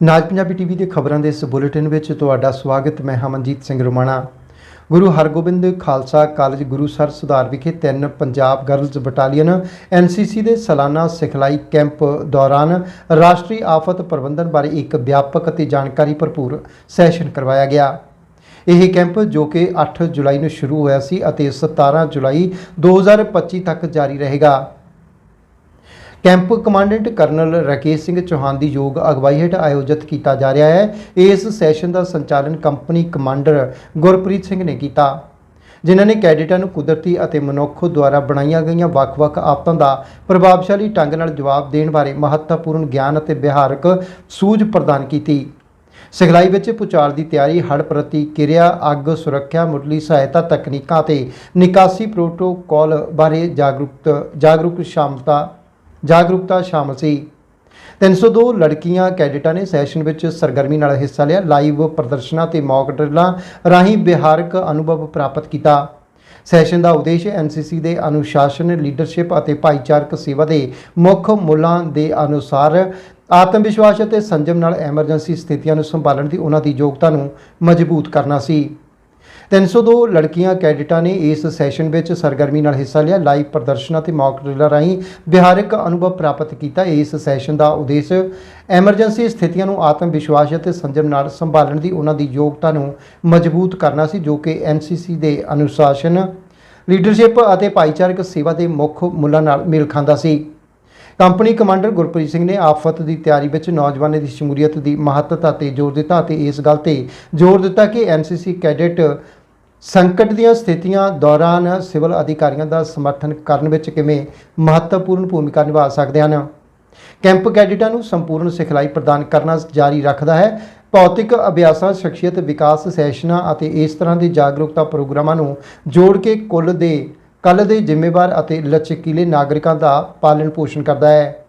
ਨਾਜ Punjabi TV ਦੇ ਖਬਰਾਂ ਦੇ ਇਸ ਬੁਲੇਟਿਨ ਵਿੱਚ ਤੁਹਾਡਾ ਸਵਾਗਤ, ਮੈਂ ਹਮਨਜੀਤ ਸਿੰਘ ਰੋਮਾਣਾ। ਗੁਰੂ ਹਰਗੋਬਿੰਦ ਖਾਲਸਾ ਕਾਲਜ ਗੁਰੂਸਰ ਸੁਧਾਰ ਵਿਖੇ ਤਿੰਨ ਪੰਜਾਬ ਗਰਲਜ਼ ਬਟਾਲੀਅਨ ਐਨਸੀਸੀ ਦੇ ਸਾਲਾਨਾ ਸਿਖਲਾਈ ਕੈਂਪ ਦੌਰਾਨ ਰਾਸ਼ਟਰੀ ਆਫਤ ਪ੍ਰਬੰਧਨ ਬਾਰੇ ਇੱਕ ਵਿਆਪਕ ਅਤੇ ਜਾਣਕਾਰੀ ਭਰਪੂਰ ਸੈਸ਼ਨ ਕਰਵਾਇਆ ਗਿਆ। ਇਹ ਕੈਂਪ ਜੋ ਕਿ 8 ਜੁਲਾਈ ਨੂੰ ਸ਼ੁਰੂ ਹੋਇਆ ਸੀ ਅਤੇ 17 ਜੁਲਾਈ 2025 ਤੱਕ ਜਾਰੀ ਰਹੇਗਾ। Camp commandant colonel Rakesh Singh Chauhan ਦੀ ਯੋਗ ਅਗਵਾਈ ਹੇਠ ਆਯੋਜਿਤ ਕੀਤਾ ਜਾ ਰਿਹਾ ਹੈ। ਇਸ ਸੈਸ਼ਨ ਦਾ ਸੰਚਾਲਨ ਕੰਪਨੀ ਕਮਾਂਡਰ ਗੁਰਪ੍ਰੀਤ ਸਿੰਘ ਨੇ ਕੀਤਾ। ਜਿਨ੍ਹਾਂ ਨੇ ਕੈਡਿਟਾਂ ਨੂੰ ਕੁਦਰਤੀ ਅਤੇ ਮਨੁੱਖ ਦੁਆਰਾ ਬਣਾਈਆਂ ਗਈਆਂ ਵੱਖ-ਵੱਖ ਆਫਤਾਂ ਦਾ ਪ੍ਰਭਾਵਸ਼ਾਲੀ ਢੰਗ ਨਾਲ ਜਵਾਬ ਦੇਣ ਬਾਰੇ ਮਹੱਤਵਪੂਰਨ ਗਿਆਨ ਅਤੇ ਵਿਹਾਰਕ ਸੂਝ ਪ੍ਰਦਾਨ ਕੀਤੀ। ਸਿਖਲਾਈ ਵਿੱਚ ਪੁਚਾਲ ਦੀ ਤਿਆਰੀ, ਹੜ੍ਹ ਪ੍ਰਤੀ ਕਿਰਿਆ, ਅੱਗ ਸੁਰੱਖਿਆ, ਮੁੱਢਲੀ ਸਹਾਇਤਾ ਤਕਨੀਕਾਂ ਅਤੇ ਨਿਕਾਸੀ ਪ੍ਰੋਟੋਕਾਲ ਬਾਰੇ ਜਾਗਰੂਕਤ ਜਾਗਰੂਕ ਸ਼ਾਮਤਾ ਜਾਗਰੂਕਤਾ ਸ਼ਾਮਲ ਸੀ। 302 ਲੜਕੀਆਂ ਕੈਡਿਟਾਂ ਨੇ ਸੈਸ਼ਨ ਵਿੱਚ ਸਰਗਰਮੀ ਨਾਲ ਹਿੱਸਾ ਲਿਆ। ਲਾਈਵ ਪ੍ਰਦਰਸ਼ਨਾਂ ਤੇ ਮੌਕ ਡਰਿਲਾਂ ਰਾਹੀਂ ਵਿਹਾਰਕ ਅਨੁਭਵ ਪ੍ਰਾਪਤ ਕੀਤਾ। ਸੈਸ਼ਨ ਦਾ ਉਦੇਸ਼ ਐਨਸੀਸੀ ਦੇ ਅਨੁਸ਼ਾਸਨ, ਲੀਡਰਸ਼ਿਪ ਅਤੇ ਭਾਈਚਾਰਕ ਸੇਵਾ ਦੇ ਮੁੱਖ ਮੁੱਲਾਂ ਦੇ ਅਨੁਸਾਰ ਆਤਮ ਵਿਸ਼ਵਾਸ ਅਤੇ ਸੰਜਮ ਨਾਲ ਐਮਰਜੈਂਸੀ ਸਥਿਤੀਆਂ ਨੂੰ ਸੰਭਾਲਣ ਦੀ ਉਹਨਾਂ ਦੀ ਯੋਗਤਾ ਨੂੰ ਮਜ਼ਬੂਤ ਕਰਨਾ ਸੀ। 302 ਲੜਕੀਆਂ ਕੈਡਿਟਾਂ ਨੇ ਇਸ ਸੈਸ਼ਨ ਵਿੱਚ ਸਰਗਰਮੀ ਨਾਲ ਹਿੱਸਾ ਲਿਆ। ਲਾਈਵ ਪ੍ਰਦਰਸ਼ਨਾਂ ਤੇ ਮੌਕ ਡਰਿਲਾਂ ਰਾਹੀਂ ਵਿਹਾਰਕ ਅਨੁਭਵ ਪ੍ਰਾਪਤ ਕੀਤਾ ਇਸ ਸੈਸ਼ਨ ਦਾ ਉਦੇਸ਼। ਐਮਰਜੈਂਸੀ ਸਥਿਤੀਆਂ ਨੂੰ ਆਤਮ ਵਿਸ਼ਵਾਸ ਅਤੇ ਸੰਜਮ ਨਾਲ ਸੰਭਾਲਣ ਦੀ ਉਹਨਾਂ ਦੀ ਯੋਗਤਾ ਨੂੰ ਮਜ਼ਬੂਤ ਕਰਨਾ ਸੀ, ਜੋ ਕਿ ਐਨਸੀਸੀ ਦੇ ਅਨੁਸ਼ਾਸਨ, ਲੀਡਰਸ਼ਿਪ ਅਤੇ ਭਾਈਚਾਰਕ ਸੇਵਾ ਦੇ ਮੁੱਖ ਮੁੱਲਾਂ ਨਾਲ ਮੇਲ ਖਾਂਦਾ ਸੀ। ਕੰਪਨੀ ਕਮਾਂਡਰ ਗੁਰਪ੍ਰੀਤ ਸਿੰਘ ਨੇ ਆਫਤ ਦੀ ਤਿਆਰੀ ਵਿੱਚ ਨੌਜਵਾਨਾਂ ਦੀ ਸ਼ਮੂਲੀਅਤ ਦੀ ਮਹੱਤਤਾ ਤੇ ਜ਼ੋਰ ਦਿੱਤਾ ਅਤੇ ਇਸ ਗੱਲ ਤੇ ਜ਼ੋਰ ਦਿੱਤਾ ਕਿ ਐਨਸੀਸੀ ਕੈਡਟ ਸੰਕਟ ਦੀਆਂ ਸਥਿਤੀਆਂ ਦੌਰਾਨ ਸਿਵਲ ਅਧਿਕਾਰੀਆਂ ਦਾ ਸਮਰਥਨ ਕਰਨ ਵਿੱਚ ਕਿਵੇਂ ਮਹੱਤਵਪੂਰਨ ਭੂਮਿਕਾ ਨਿਭਾ ਸਕਦੇ ਹਨ? ਕੈਂਪ ਕੈਡਿਟਾਂ ਨੂੰ ਸੰਪੂਰਨ ਸਿਖਲਾਈ ਪ੍ਰਦਾਨ ਕਰਨਾ ਜਾਰੀ ਰੱਖਦਾ ਹੈ। ਭੌਤਿਕ ਅਭਿਆਸਾਂ, ਸ਼ਖਸੀਅਤ ਵਿਕਾਸ ਸੈਸ਼ਨਾਂ ਅਤੇ ਇਸ ਤਰ੍ਹਾਂ ਦੇ ਜਾਗਰੂਕਤਾ ਪ੍ਰੋਗਰਾਮਾਂ ਨੂੰ ਜੋੜ ਕੇ ਕੁੱਲ ਦੇ ਕੱਲ ਦੇ ਜ਼ਿੰਮੇਵਾਰ ਅਤੇ ਲਚਕੀਲੇ ਨਾਗਰਿਕਾਂ ਦਾ ਪਾਲਣ ਪੋਸ਼ਣ ਕਰਦਾ ਹੈ।